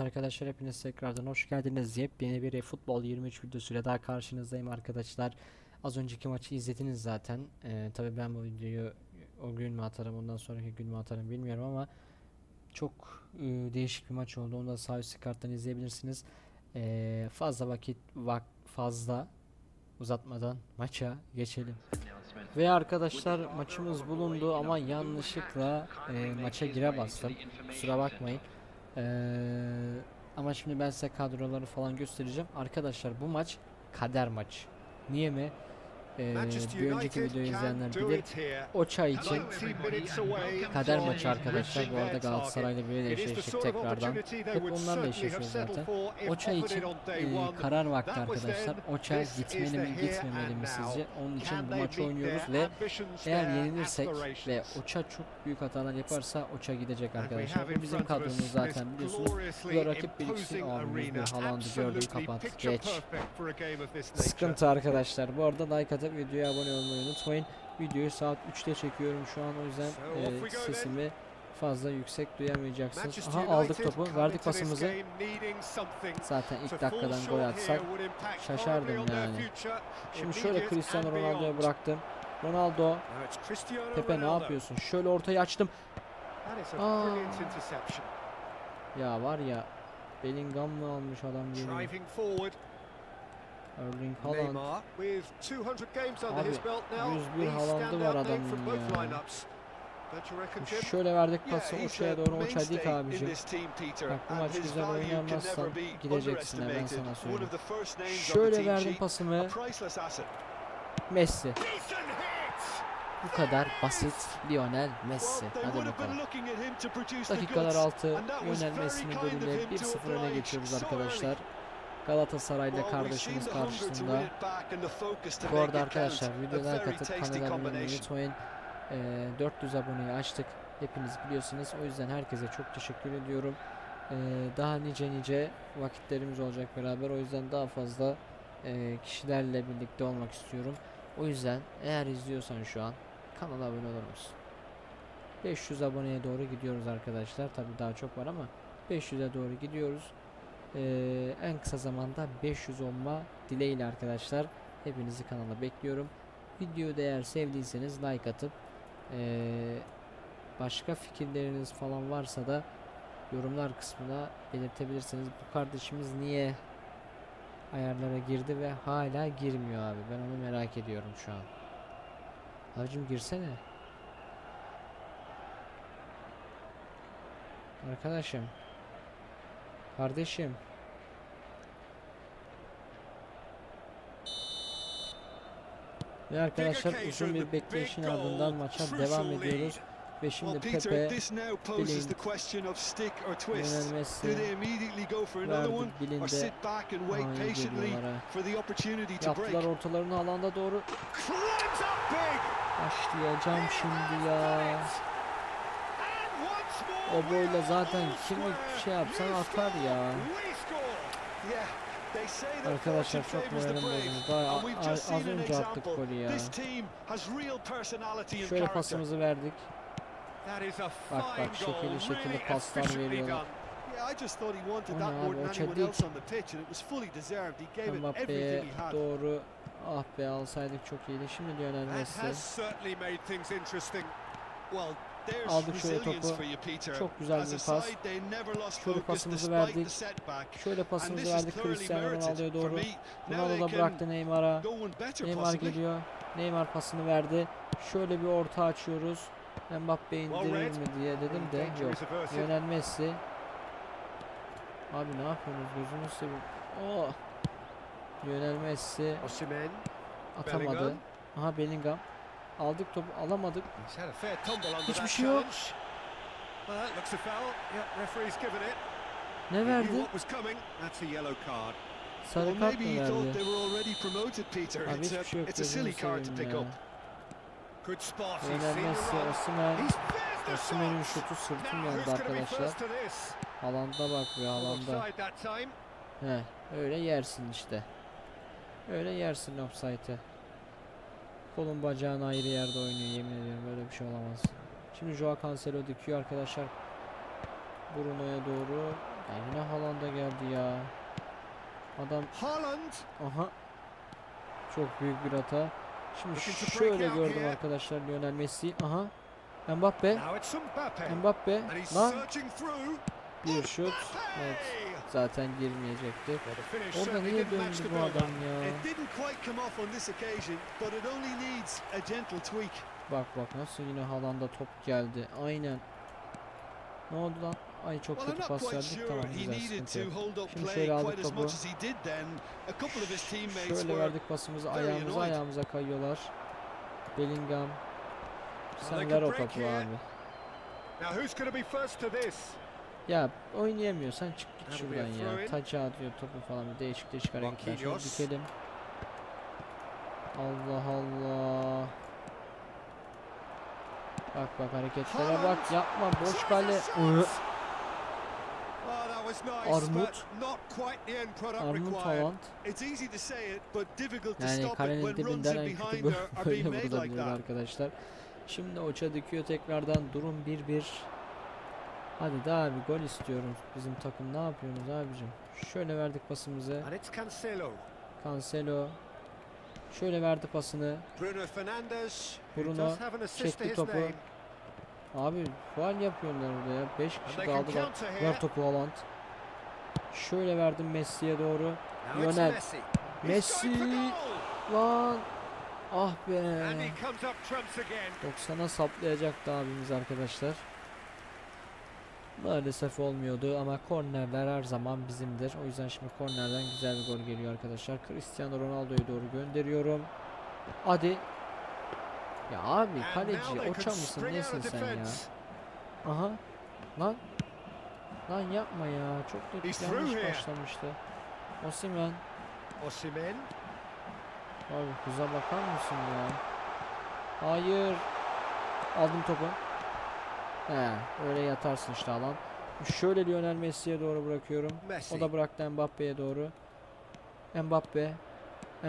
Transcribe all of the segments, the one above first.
Evet arkadaşlar hepiniz tekrardan hoş geldiniz. Yepyeni bir futbol 23 videosuyla daha karşınızdayım arkadaşlar. Az önceki maçı izlediniz zaten. Ee, tabii ben bu videoyu o gün mü atarım ondan sonraki gün mü atarım bilmiyorum ama çok e, değişik bir maç oldu. Onu da sağ üst karttan izleyebilirsiniz. Ee, fazla vakit vak fazla uzatmadan maça geçelim. Ve arkadaşlar maçımız bulundu ama yanlışlıkla e, maça gire bastım. Kusura bakmayın. Ee, ama şimdi ben size kadroları falan göstereceğim. Arkadaşlar bu maç kader maçı. Niye mi? Ee, bir önceki videoyu izleyenler bilir. Oça için kader maçı arkadaşlar. Bu arada Galatasaray'la böyle eşleştik tekrardan. Hep onlarla eşleşiyoruz zaten. Oça için e, karar vakti arkadaşlar. Oça gitmeli mi gitmemeli mi sizce? Onun için bu maçı oynuyoruz ve eğer yenilirsek ve Oça çok büyük hatalar yaparsa Oça gidecek arkadaşlar. Bu bizim kadromuz zaten biliyorsunuz. Bu da rakip bir ikisi abimiz bir Haaland'ı gördüm kapat geç. Sıkıntı arkadaşlar. Bu arada like atıp videoya abone olmayı unutmayın. Videoyu saat 3'te çekiyorum şu an o yüzden e, sesimi fazla yüksek duyamayacaksınız. Aha aldık topu. Verdik pasımızı. Zaten ilk dakikadan gol atsak şaşardım yani. Şimdi şöyle Cristiano Ronaldo'ya bıraktım. Ronaldo, Pepe ne yapıyorsun? Şöyle ortayı açtım. Aa. Ya var ya Bellingham mı almış adam geliyor. Erling Haaland. With 200 games under Abi, his belt now. 101 He's Haaland'ı var adamın ya. Şöyle verdik pası Oça'ya a doğru Oça dik mainstay in abicim. Bak bu maç güzel oynayamazsan gideceksin underestimated. sana söyleyeyim. Şöyle verdim pasımı. Messi. Bu kadar basit Lionel Messi. Hadi bakalım. Dakikalar goods, 6 and that was Lionel Messi'nin golüyle him to 1-0 öne geçiyoruz arkadaşlar. Seen kardeşimiz karşısında. Bu arada arkadaşlar videoya like atıp kanala abone olmayı combination. unutmayın. Ee, 400 aboneyi açtık. Hepiniz biliyorsunuz. O yüzden herkese çok teşekkür ediyorum. Ee, daha nice nice vakitlerimiz olacak beraber. O yüzden daha fazla e, kişilerle birlikte olmak istiyorum. O yüzden eğer izliyorsan şu an kanala abone olur musun? 500 aboneye doğru gidiyoruz arkadaşlar. Tabii daha çok var ama 500'e doğru gidiyoruz. Ee, en kısa zamanda 500 olma dileğiyle arkadaşlar. Hepinizi kanala bekliyorum. Videoyu da eğer sevdiyseniz like atıp ee, başka fikirleriniz falan varsa da yorumlar kısmına belirtebilirsiniz. Bu kardeşimiz niye ayarlara girdi ve hala girmiyor abi. Ben onu merak ediyorum şu an. Abicim girsene. Arkadaşım. Kardeşim. Ve arkadaşlar uzun bir bekleyişin ardından maça devam ediyoruz. Ve şimdi Pepe. Lionel Messi verdi Bilinde. Yaptılar ortalarını alanda doğru. Başlayacağım şimdi ya. O boyla zaten kimi şey yapsan atar ya. Arkadaşlar çok moralim bozuldu. Daha az önce attık golü ya. Şöyle pasımızı verdik. Bak, fine şekilli şekilli paslar veriyorlar. I just thought he wanted that more than o anyone çedik. else on the pitch, and it was fully deserved. He gave it everything he had. doğru. Ah be alsaydık çok iyiydi. Şimdi Lionel That Messi. has certainly made things interesting. Well, Aldık şöyle topu. Çok güzel bir pas. Şöyle pasımızı verdik. Şöyle pasımızı verdik Cristiano Ronaldo'ya doğru. Ronaldo da bıraktı Neymar'a. Neymar geliyor. Neymar pasını verdi. Şöyle bir orta açıyoruz. Mbappe indirir mi diye dedim de yok. Lionel Messi. Abi ne yapıyorsunuz gözünü seveyim. Oh. Lionel Messi atamadı. Aha Bellingham. Aldık topu alamadık. Under Hiçbir şey yok. Ne verdi? Sarı kart mı verdi? Abi hiçbir şey yok gözünü seveyim ya. the Osimhen'in shot. şutu sırtım yandı arkadaşlar. Haaland'a bak be Haaland'a. He, öyle yersin işte. Öyle yersin offside'ı. Kolun bacağın ayrı yerde oynuyor yemin ediyorum böyle bir şey olamaz. Şimdi Joao Cancelo dikiyor arkadaşlar. Bruno'ya doğru Ya yine Haaland'a geldi ya. Adam Holland. aha çok büyük bir hata. Şimdi şöyle gördüm arkadaşlar Lionel Messi. Aha. Mbappe. Mbappe. Lan. Bir şut. Evet. Zaten girmeyecekti. Orada niye döndü bu adam ya? Bak bak nasıl yine Haaland'a top geldi. Aynen. Ne oldu lan? Ay çok kötü pas verdik. Tamam güzel sıkıntı yok. Şimdi şöyle aldık topu. Şöyle verdik pasımızı ayağımıza ayağımıza kayıyorlar. Bellingham. Sen ver o topu abi. Now who's going to be first to this? Ya oynayamıyorsan çık git şuradan ya. Taça atıyor topu falan bir değişik değişik hareketler. Şöyle dikelim. Allah Allah. Bak bak hareketlere bak yapma boş kale. a shot. Iı. That was nice, Armut. Armut. Haaland. Yani kalenin dibinden in en kötü böyle like vurulabilir arkadaşlar. Şimdi Oça dikiyor tekrardan durum 1-1. Hadi daha bir gol istiyorum. Bizim takım ne yapıyorsunuz abicim? Şöyle verdik pasımızı. Cancelo. Cancelo. Şöyle verdi pasını. Bruno Fernandes, Bruno çekti topu. Abi faal yapıyorlar orada ya. 5 And kişi kaldılar. Ver topu Haaland. Şöyle verdim Messi'ye doğru. Lionel. Messi. Lan. Ah be. And he comes up trumps again. 90'a saplayacaktı abimiz arkadaşlar. Maalesef olmuyordu ama kornerler her zaman bizimdir. O yüzden şimdi kornerden güzel bir gol geliyor arkadaşlar. Cristiano Ronaldo'ya doğru gönderiyorum. Hadi. Ya abi kaleci oça mısın nesin sen ya? Aha. Lan. Lan yapma ya. Çok da yanlış başlamıştı. Osimhen. Osimhen. Abi kıza bakar mısın ya? Hayır. Aldım topu. He, öyle yatarsın işte alan. Şöyle Lionel Messi'ye doğru bırakıyorum. Messi. O da bıraktı Mbappe'ye doğru. Mbappe.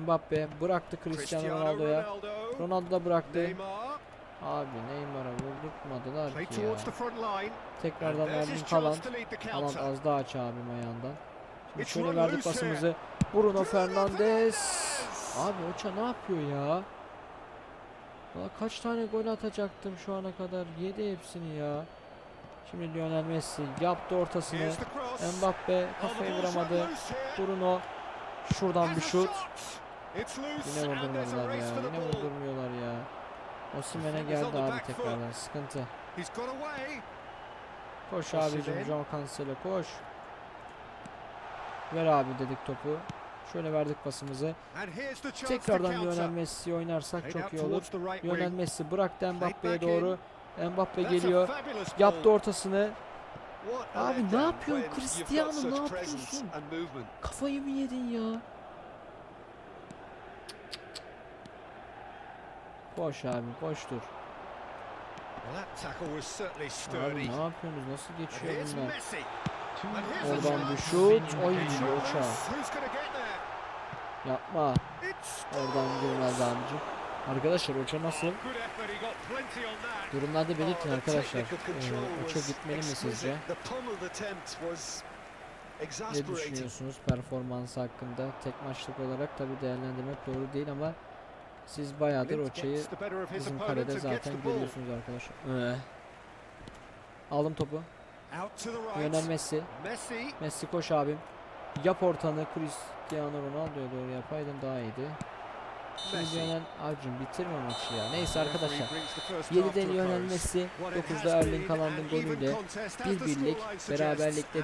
Mbappe bıraktı Cristiano Ronaldo'ya. Ronaldo. Ronaldo da bıraktı. Neymar. Abi Neymar'a vurdurtmadılar ki ya. Tekrardan his Haaland. Haaland az daha aç abim ayağından. Şimdi şöyle verdik pasımızı. Bruno. Fernandes. Abi Oça ne yapıyor ya? Valla kaç tane gol atacaktım şu ana kadar. Yedi hepsini ya. Şimdi Lionel Messi yaptı ortasını. Mbappe kafayı vuramadı. Bruno şuradan bir şut. Yine vurdurmadılar ya. Yine vurdurmuyorlar ya. Osimhen'e geldi abi tekrardan. Sıkıntı. Koş abicim João Cancelo koş. Ver abi dedik topu. Şöyle verdik pasımızı. Tekrardan Lionel. Messi oynarsak çok iyi olur. Lionel. Messi bıraktı Mbappe'ye doğru. Mbappe geliyor. Yaptı ortasını. Abi ne yapıyorsun Cristiano, ne yapıyorsun? Kafayı mı yedin ya? Koş abi koş dur. Abi ne yapıyorsunuz? Nasıl geçiyor bunlar? Oradan bir şut. Oy It's Yapma. Oradan girmez abicim. Arkadaşlar Oça nasıl? Durumlarda belirtin arkadaşlar. Ee, Oça gitmeli mi sizce? Ne düşünüyorsunuz performansı hakkında? Tek maçlık olarak tabi değerlendirmek doğru değil ama siz bayağıdır Oça'yı bizim kalede zaten görüyorsunuz arkadaşlar. Ee. Aldım topu. Lionel. Messi. Messi koş abim. Yap ortanı Cristiano Ronaldo'ya doğru yapaydın daha iyiydi. Şimdi. Lionel abicim bitirme maçı ya. Neyse arkadaşlar. Referee brings the first half 7'de to a Lionel. Messi, What it 9'da has Erling Haaland'ın golüyle contest as bir the birlik has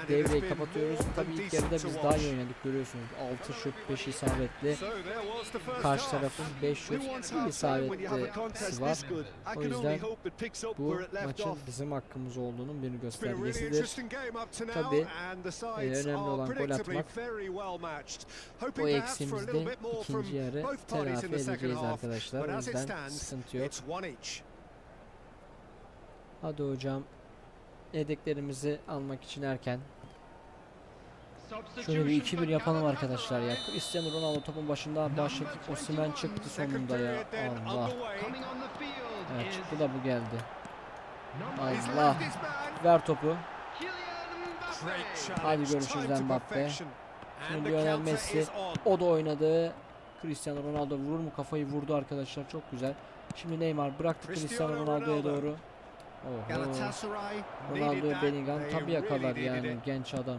devreyi kapatıyoruz. Tabii ilk yarıda biz daha iyi oynadık görüyorsunuz. 6 şut 5 isabetli. Karşı tarafın 5 We şut want 2 half time when you have a isabetlisi contest var. O yüzden Bu maçın bizim hakkımız olduğunun bir göstergesidir. Tabii, sides önemli olan gol atmak. O Hoping perhaps for a eksiğimizi little de bit more from ikinci yarı both second edeceğiz arkadaşlar. O yüzden sıkıntı yok. Hadi hocam. Yedeklerimizi almak için erken. Şöyle bir 2-1 yapalım arkadaşlar ya. Cristiano Ronaldo topun başında başladı. Osimhen çıktı sonunda ya. Allah. Evet çıktı da bu geldi. Allah. Ver topu. Hadi görüşürüz Mbappe. Şimdi Lionel Messi. O da oynadı. Cristiano Ronaldo vurur mu kafayı vurdu arkadaşlar çok güzel. Şimdi Neymar bıraktı Cristiano Ronaldo'ya Ronaldo. doğru. Oho. Ronaldo. Bellingham really yakalar yani genç adam.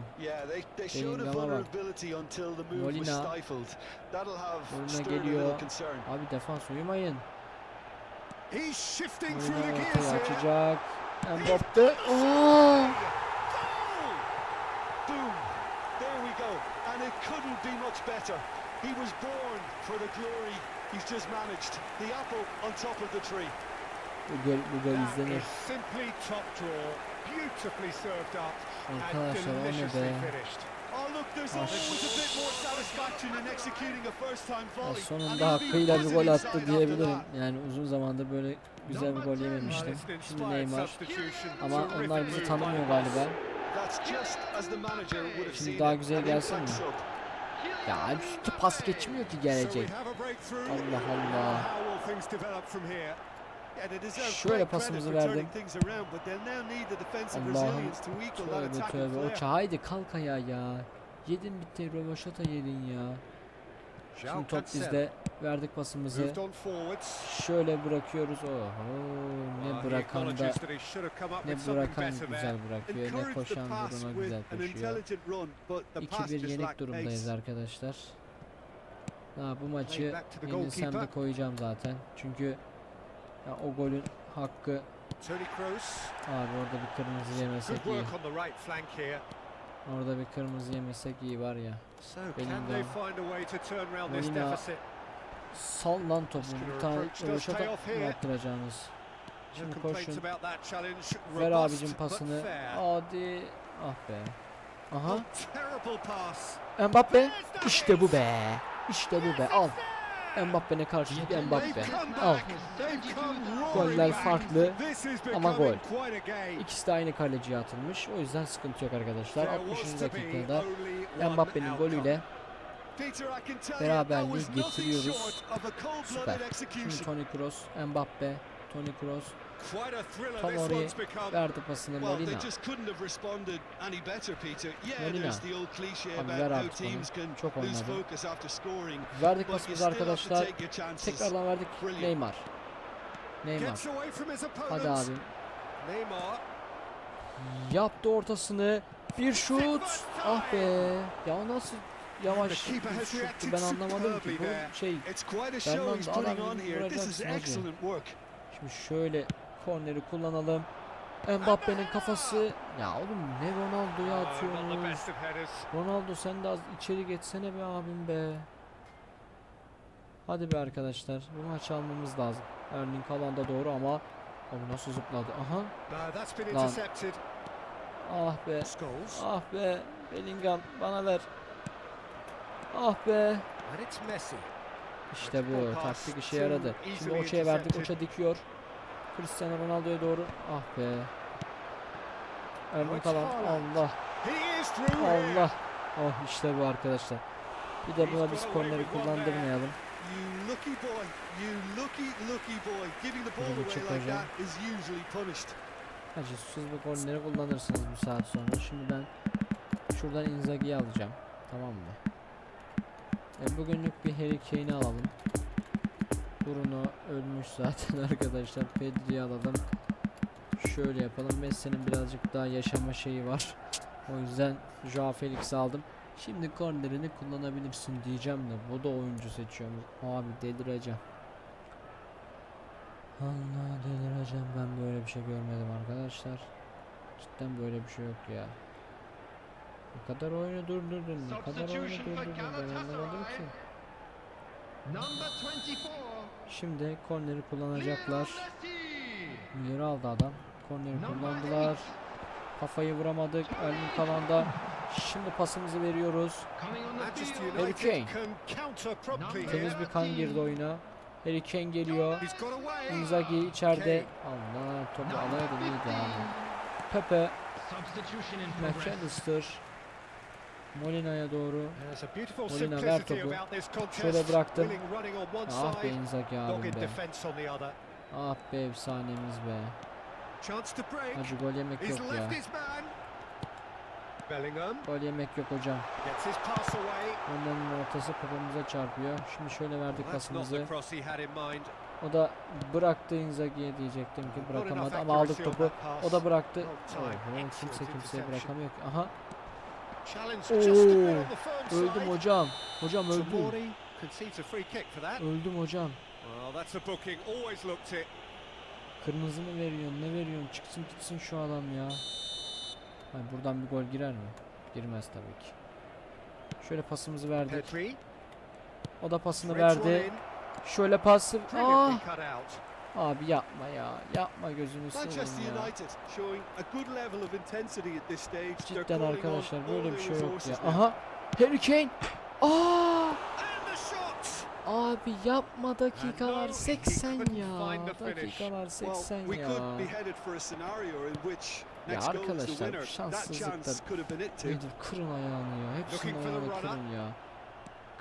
Bellingham'a bak. Molina. Molina geliyor. Abi defans uyumayın. Molina ortaya açacak. Mbappe. Oo! Goal! Boom! There we go. And it couldn't be much better. He was born for the glory. He's just managed. The apple on top of the tree. Bu gol, bu gol izlenir. simply top draw. Beautifully served up and deliciously finished. Look, there's always a bit more satisfaction in executing a first-time Ya volley. sonunda hakkıyla bir gol attı diyebilirim. Yani uzun zamandır böyle güzel bir gol yememiştim. Şimdi Neymar. Ama onlar bizi tanımıyor galiba. Şimdi daha güzel gelsin mi? Ya üstü pas geçmiyor ki gelecek. Allah Allah. Şöyle pasımızı verdim. Allah'ım tövbe tövbe. O haydi kalk ayağa ya. Yedin bitti rövaşata yedin ya. Şimdi top bizde. Verdik pasımızı. Şöyle bırakıyoruz. Oho Ah, ne he bırakan da ne bırakan güzel bırakıyor ne koşan with güzel koşuyor. intelligent run, but the pass 2-1 just yenik durumdayız arkadaşlar. Ha, bu maçı yenilsem de koyacağım zaten. Çünkü ya, o golün hakkı Kroos. abi orada bir kırmızı yemesek iyi. Orada bir kırmızı yemesek iyi var ya. Around this Molina. Sal lan topu. Bir tane attıracağınız? No Şimdi koşun. Ver abicim pasını. Hadi. Ah be. Aha. Mbappe. İşte bu be. İşte bu be. Al. Mbappe'ne karşılık Mbappe. They've come Al. Goller farklı ama gol. İkisi de aynı kaleciye atılmış. O yüzden sıkıntı yok arkadaşlar. There 60. was to be dakikada Mbappe'nin golüyle Beraberliği getiriyoruz. Süper. Şimdi. Toni Kroos, Mbappe, Toni Kroos Tam oraya verdi pasını Molina. Molina. Abi ver artık onu. Çok oynadı. Verdik pasımızı arkadaşlar. Tekrardan verdik. Neymar. Neymar. Hadi abi. Yaptı ortasını. Bir şut. Ah be. Ya nasıl yavaş şuttu ben anlamadım ki. Bu şey Fernando, adam vuracaksın hacı. excellent work. Şimdi şöyle korneri kullanalım. Mbappe'nin kafası. Ya oğlum ne Ronaldo'ya atıyorsunuz. Ronaldo sen de az içeri geçsene be abim be. Hadi be arkadaşlar. Bu maçı almamız lazım. Erling Haaland'a doğru ama Abi nasıl zıpladı? Aha. Lan. Ah be. Ah be. Bellingham bana ver. Ah be. İşte bu. Taktik işe yaradı. Şimdi Oça'ya verdik. Oça dikiyor. Cristiano Ronaldo'ya doğru. Ah be. Erling Haaland. Allah. Allah. Oh işte bu arkadaşlar. Bir de buna biz korneri kullandırmayalım. Bunu çıkacağım. siz bu korneri kullanırsınız bir saat sonra. Şimdi ben şuradan Inzaghi'yi alacağım. Tamam mı? E bugünlük bir Harry Kane'i alalım. Bruno ölmüş zaten arkadaşlar. Pedri'yi alalım. Şöyle yapalım. Messi'nin birazcık daha yaşama şeyi var. O yüzden Joao Felix'i aldım. Şimdi kornerini kullanabilirsin diyeceğim de bu da oyuncu seçiyormuş. Abi delireceğim. Allah delireceğim ben böyle bir şey görmedim arkadaşlar. Cidden böyle bir şey yok ya. Ne kadar oyunu durdurdun, ne kadar oyunu durdurdun ben anlamadım ki. Number 24. Şimdi korneri kullanacaklar. Yeri aldı adam. Korneri kullandılar. Kafayı vuramadık. Erling Haaland'a. Şimdi pasımızı veriyoruz. Harry Kane. Temiz bir kan girdi oyuna. Harry Kane geliyor. Inzaghi içeride. Allah topu alaydın iyiydi abi. Pepe, Substitution in progress. McAllister. Molina'ya doğru. Molina ver topu. Şöyle bıraktım. Ah be Inzaghi abim be. Ah be efsanemiz be. Hacı gol yemek yok ya. Gol yemek yok hocam. Onların ortası kafamıza çarpıyor. Şimdi şöyle verdik pasımızı. O da bıraktı Inzaghi'ye diyecektim ki bırakamadı ama aldık topu. O da bıraktı. Oh, kimse kimseye bırakamıyor ki. Aha Firm öldüm hocam. Hocam öldüm. Öldüm hocam. Well, that's a booking. Always looked it. Kırmızı mı veriyorsun ne veriyorsun çıksın gitsin şu adam ya. Hayır, buradan bir gol girer mi? Girmez tabii ki. Şöyle pasımızı verdik. O da pasını verdi. Şöyle pası. Ah! Abi yapma ya. Yapma gözünü seveyim ya. Cidden arkadaşlar böyle bir şey yok ya. Aha. Harry Kane. Aa! Shot. Abi yapma dakikalar no, he 80 couldn't ya. Dakikalar Well, 80 we ya. Ya arkadaşlar, too. Nedir kırın ayağını ya. Hepsinin ayağını kırın ya.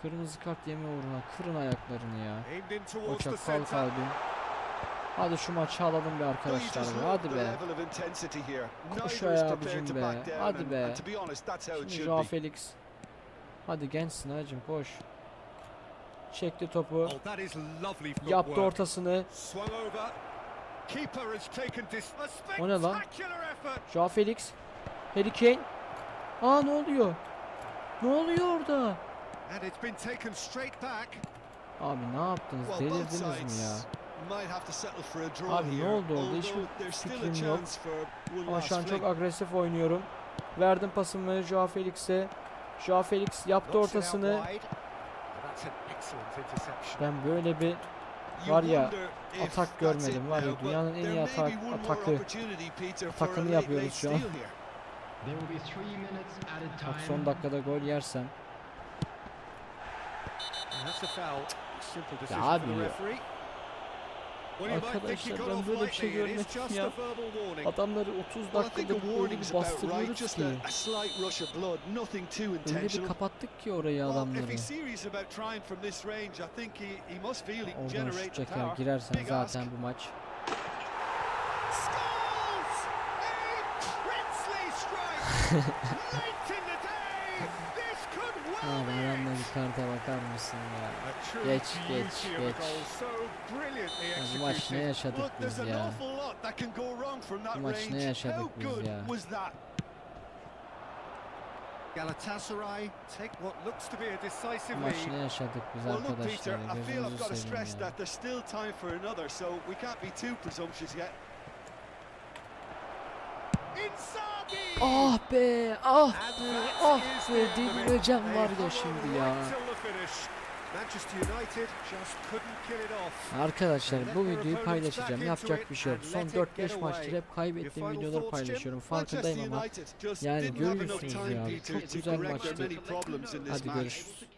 Kırmızı kart yeme uğruna kırın ayaklarını ya. Aimed in O Hadi şu maçı alalım be arkadaşlar. be, Hadi be. Koş abicim be. Hadi be. Şimdi Joao. Felix. Hadi gençsin hacım koş. Çekti topu. Oh, Yaptı ortasını. O ne lan? Joao Felix. Harry Kane. Aa ne oluyor? Ne oluyor orada? Abi ne yaptınız? Delirdiniz mi ya? Abi ne oldu orada? Hiçbir fikrim yok. Ama şu an çok agresif oynuyorum. Verdim pasımı Joao Felix'e. Joao Felix yaptı ortasını. Ben böyle bir var ya, atak görmedim var ya, dünyanın en iyi atak- atakı- late, yapıyoruz şu an. bak son dakikada gol yersem. And that's a foul. Simple decision abi Arkadaşlar ben böyle bir şey görmedim just ya. Adamları 30 Well, I think dakikada a böyle bir bastırıyoruz ki. Öyle bir kapattık ki orayı adamları. Oradan şut çeker girersen zaten bu maç. Karta bakar mısın ya? Geç, geç, geç. So brilliantly Ya bu maç ne executed. yaşadık Look, there's biz an ya? awful lot that can go wrong from that Bu maç ne range. yaşadık How biz good ya? was that? Galatasaray take what looks to be a decisive maç lead. ne yaşadık biz Well, look, Peter. I feel I've got to stress that there's still time for another, so we can't be too presumptuous yet. Ah be, ah be, ah be They var ya şimdi ya. Arkadaşlar bu videoyu paylaşacağım. Yapacak bir şey yok. Son let it 4-5 get maçtır hep kaybettiğim videoları paylaşıyorum. Farkındayım ama Yani görüyorsunuz ya, çok güzel maçtı. Hadi görüşürüz.